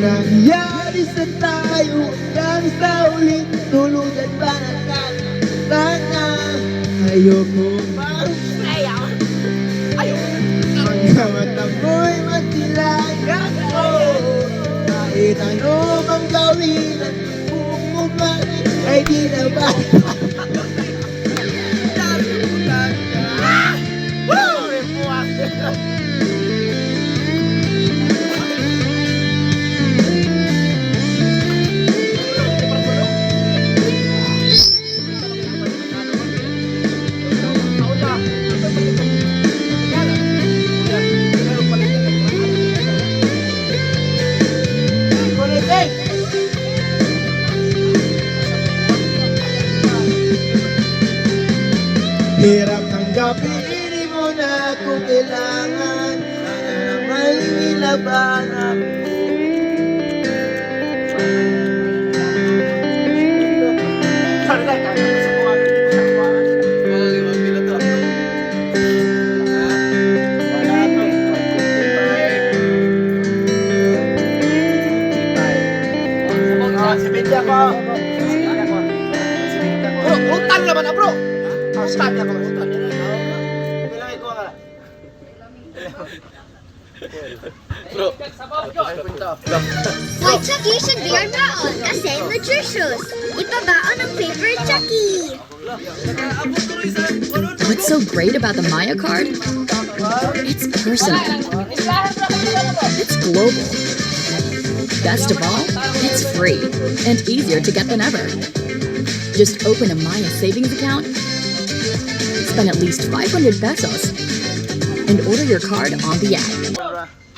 nangyari sa tayo hanggang sa uling tulugan ba na sana ayoko bang Ayaw. Ayaw. hanggang mata mo'y masilayan ko kahit ano mang gawin at bumuman ay di na ba Hirap tanggapin, hindi mo na ako kailangan Sana naman nilabangan Bro, utang naman na bro. Bro, Chucky should kasi. Ipabaon ang favorite Chucky. What's so great about the Maya card? It's personal. It's global. Best of all, it's free and easier to get than ever. Just open a Maya savings account, spend at least 500 pesos, and order your card on the app.